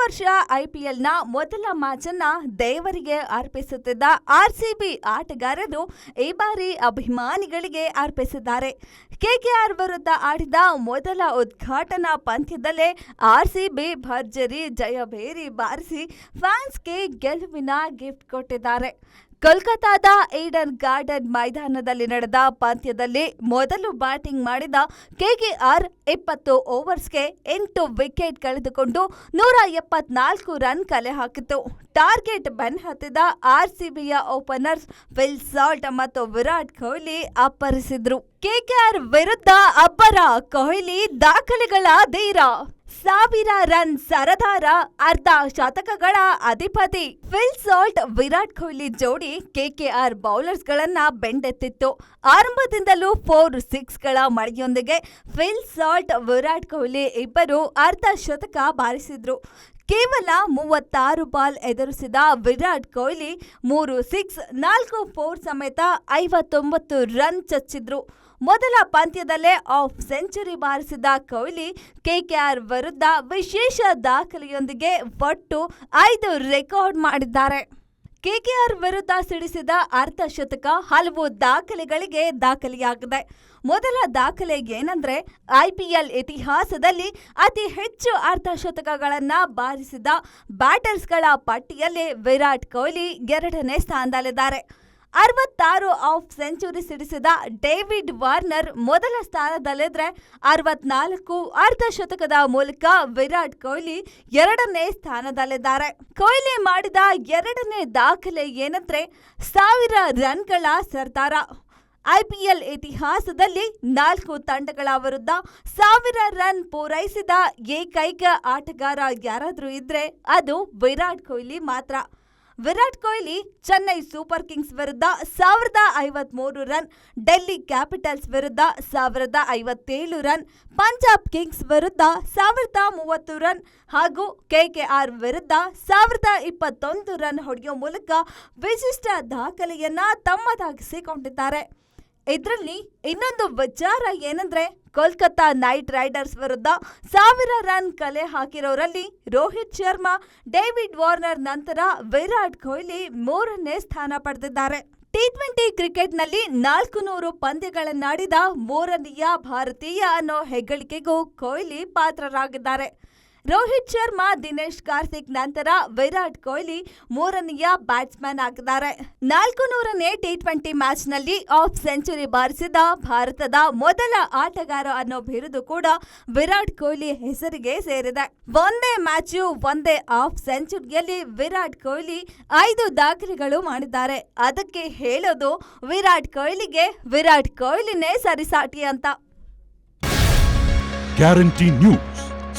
ವರ್ಷ ಐಪಿಎಲ್ನ ಮೊದಲ ಮ್ಯಾಚ್ ಅನ್ನ ದೇವರಿಗೆ ಅರ್ಪಿಸುತ್ತಿದ್ದ ಆರ್ಸಿಬಿ ಆಟಗಾರರು ಈ ಬಾರಿ ಅಭಿಮಾನಿಗಳಿಗೆ ಅರ್ಪಿಸಿದ್ದಾರೆ. ಕೆಕೆಆರ್ ವಿರುದ್ಧ ಆಡಿದ ಮೊದಲ ಉದ್ಘಾಟನಾ ಪಂದ್ಯದಲ್ಲೇ ಆರ್ಸಿಬಿ ಭರ್ಜರಿ ಜಯಭೇರಿ ಬಾರಿಸಿ ಫ್ಯಾನ್ಸ್ಗೆ ಗೆಲುವಿನ ಗಿಫ್ಟ್ ಕೊಟ್ಟಿದ್ದಾರೆ. ಕೋಲ್ಕತ್ತಾದ ಈಡನ್ ಗಾರ್ಡನ್ ಮೈದಾನದಲ್ಲಿ ನಡೆದ ಪಂದ್ಯದಲ್ಲಿ ಮೊದಲು ಬ್ಯಾಟಿಂಗ್ ಮಾಡಿದ ಕೆಕೆಆರ್ ಇಪ್ಪತ್ತು ಓವರ್ಸ್ಗೆ ಎಂಟು ವಿಕೆಟ್ ಕಳೆದುಕೊಂಡು ನೂರ ಎಪ್ಪತ್ನಾಲ್ಕು ರನ್ ಕಲೆ ಹಾಕಿತು ಟಾರ್ಗೆಟ್ ಬೆನ್ ಹತ್ತಿದ ಆರ್ಸಿಬಿಯ ಓಪನರ್ಸ್ ಫಿಲ್ ಸಾಲ್ಟ್ ಮತ್ತು ವಿರಾಟ್ ಕೊಹ್ಲಿ ಅಪ್ಪರಿಸಿದ್ರು. ಕೆಕೆಆರ್ ವಿರುದ್ಧ ಅಬ್ಬರ ಕೊಹ್ಲಿ ದಾಖಲೆಗಳ ಧೀರ. ಸಾವಿರ ರನ್ ಸರದಾರ ಅರ್ಧ ಶತಕಗಳ ಅಧಿಪತಿ ಫಿಲ್ ಸಾಲ್ಟ್, ವಿರಾಟ್ ಕೊಹ್ಲಿ ಜೋಡಿ ಕೆಕೆಆರ್ ಬೌಲರ್ಸ್ ಗಳನ್ನ ಬೆಂಡೆತ್ತಿತ್ತು. ಆರಂಭದಿಂದಲೂ ಫೋರ್ ಸಿಕ್ಸ್ಗಳ ಮಳೆಯೊಂದಿಗೆ ಫಿಲ್ ಸಾಲ್ಟ್, ವಿರಾಟ್ ಕೊಹ್ಲಿ ಇಬ್ಬರು ಅರ್ಧ ಶತಕ ಬಾರಿಸಿದ್ರು. ಕೇವಲ ಮೂವತ್ತಾರು ಬಾಲ್ ಎದುರಿಸಿದ ವಿರಾಟ್ ಕೊಹ್ಲಿ ಮೂರು ಸಿಕ್ಸ್ ನಾಲ್ಕು ಫೋರ್ ಸಮೇತ ಐವತ್ತೊಂಬತ್ತು ರನ್ ಚಚ್ಚಿದ್ರು. ಮೊದಲ ಪಂದ್ಯದಲ್ಲೇ ಆಫ್ ಸೆಂಚುರಿ ಬಾರಿಸಿದ ಕೊಹ್ಲಿ, ಕೆಕೆಆರ್ ವಿರುದ್ಧ ವಿಶೇಷ ದಾಖಲೆಯೊಂದಿಗೆ ಒಟ್ಟು ಐದು ರೆಕಾರ್ಡ್ ಮಾಡಿದ್ದಾರೆ. ಕೆಕೆಆರ್ ವಿರುದ್ಧ ಸಿಡಿಸಿದ ಅರ್ಧ ಶತಕ ಹಲವು ದಾಖಲೆಗಳಿಗೆ ದಾಖಲೆಯಾಗಿದೆ. ಮೊದಲ ದಾಖಲೆ ಏನಂದ್ರೆ ಐಪಿಎಲ್ ಇತಿಹಾಸದಲ್ಲಿ ಅತಿ ಹೆಚ್ಚು ಅರ್ಧ ಶತಕಗಳನ್ನ ಬಾರಿಸಿದ ಬ್ಯಾಟರ್ಸ್ಗಳ ಪಟ್ಟಿಯಲ್ಲಿ ವಿರಾಟ್ ಕೊಹ್ಲಿ ಎರಡನೇ ಸ್ಥಾನದಲ್ಲಿದ್ದಾರೆ. ಅರವತ್ತಾರು ಆಫ್ ಸೆಂಚುರಿ ಸಿಡಿಸಿದ ಡೇವಿಡ್ ವಾರ್ನರ್ ಮೊದಲ ಸ್ಥಾನದಲ್ಲಿದ್ರೆ ಅರವತ್ನಾಲ್ಕು ಅರ್ಧ ಶತಕದ ಮೂಲಕ ವಿರಾಟ್ ಕೊಹ್ಲಿ ಎರಡನೇ ಸ್ಥಾನದಲ್ಲಿದ್ದಾರೆ. ಕೊಹ್ಲಿ ಮಾಡಿದ ಎರಡನೇ ದಾಖಲೆ ಏನಂದ್ರೆ ಸಾವಿರ ರನ್ಗಳ ಸರ್ದಾರ ಐಪಿಎಲ್ ಇತಿಹಾಸದಲ್ಲಿ ನಾಲ್ಕು ತಂಡಗಳ ವಿರುದ್ಧ ಸಾವಿರ ರನ್ ಪೂರೈಸಿದ ಏಕೈಕ ಆಟಗಾರ ಯಾರಾದರೂ ಇದ್ರೆ ಅದು ವಿರಾಟ್ ಕೊಹ್ಲಿ ಮಾತ್ರ. ವಿರಾಟ್ ಕೊಹ್ಲಿ ಚೆನ್ನೈ ಸೂಪರ್ ಕಿಂಗ್ಸ್ ವಿರುದ್ಧ ಸಾವಿರದ ಐವತ್ಮೂರು ರನ್, ಡೆಲ್ಲಿ ಕ್ಯಾಪಿಟಲ್ಸ್ ವಿರುದ್ಧ ಸಾವಿರದ ಐವತ್ತೇಳು ರನ್, ಪಂಜಾಬ್ ಕಿಂಗ್ಸ್ ವಿರುದ್ಧ ಸಾವಿರದ ಮೂವತ್ತು ರನ್ ಹಾಗೂ ಕೆಕೆಆರ್ ವಿರುದ್ಧ ಸಾವಿರದ ಇಪ್ಪತ್ತೊಂದು ರನ್ ಹೊಡೆಯುವ ಮೂಲಕ ವಿಶಿಷ್ಟ ದಾಖಲೆಯನ್ನ ತಮ್ಮದಾಗಿಸಿಕೊಂಡಿದ್ದಾರೆ. ಇದರಲ್ಲಿ ಇನ್ನೊಂದು ವಿಚಾರ ಏನಂದ್ರೆ ಕೋಲ್ಕತ್ತಾ ನೈಟ್ ರೈಡರ್ಸ್ ವಿರುದ್ಧ ಸಾವಿರ ರನ್ ಕಲೆ ಹಾಕಿರೋರಲ್ಲಿ ರೋಹಿತ್ ಶರ್ಮಾ, ಡೇವಿಡ್ ವಾರ್ನರ್ ನಂತರ ವಿರಾಟ್ ಕೊಹ್ಲಿ ಮೂರನೇ ಸ್ಥಾನ ಪಡೆದಿದ್ದಾರೆ. ಟಿ ಟ್ವೆಂಟಿ ಕ್ರಿಕೆಟ್ನಲ್ಲಿ ನಾಲ್ಕು ನೂರು ಪಂದ್ಯಗಳನ್ನಾಡಿದ ಮೂರನೆಯ ಭಾರತೀಯ ಅನ್ನೋ ಹೆಗ್ಗಳಿಕೆಗೂ ಕೊಹ್ಲಿ ಪಾತ್ರರಾಗಿದ್ದಾರೆ. ರೋಹಿತ್ ಶರ್ಮಾ, ದಿನೇಶ್ ಕಾರ್ತಿಕ್ ನಂತರ ವಿರಾಟ್ ಕೊಹ್ಲಿ ಮೂರನೆಯ ಬ್ಯಾಟ್ಸ್ಮನ್ ಆಗಿದ್ದಾರೆ ನಾಲ್ಕು ನೂರನೇ ಟಿ ಟ್ವೆಂಟಿ ಮ್ಯಾಚ್ನಲ್ಲಿ ಆಫ್ ಸೆಂಚುರಿ ಬಾರಿಸಿದ ಭಾರತದ ಮೊದಲ ಆಟಗಾರ ಅನ್ನೋ ಬಿರುದು ಕೂಡ ವಿರಾಟ್ ಕೊಹ್ಲಿ ಹೆಸರಿಗೆ ಸೇರಿದೆ. ಒಂದೇ ಮ್ಯಾಚು, ಒಂದೇ ಆಫ್ ಸೆಂಚುರಿಯಲ್ಲಿ ವಿರಾಟ್ ಕೊಹ್ಲಿ ಐದು ದಾಖಲೆಗಳು ಮಾಡಿದ್ದಾರೆ. ಅದಕ್ಕೆ ಹೇಳೋದು ವಿರಾಟ್ ಕೊಹ್ಲಿಗೆ ವಿರಾಟ್ ಕೊಹ್ಲಿನೇ ಸರಿಸಾಟಿ ಅಂತ. Guarantee news.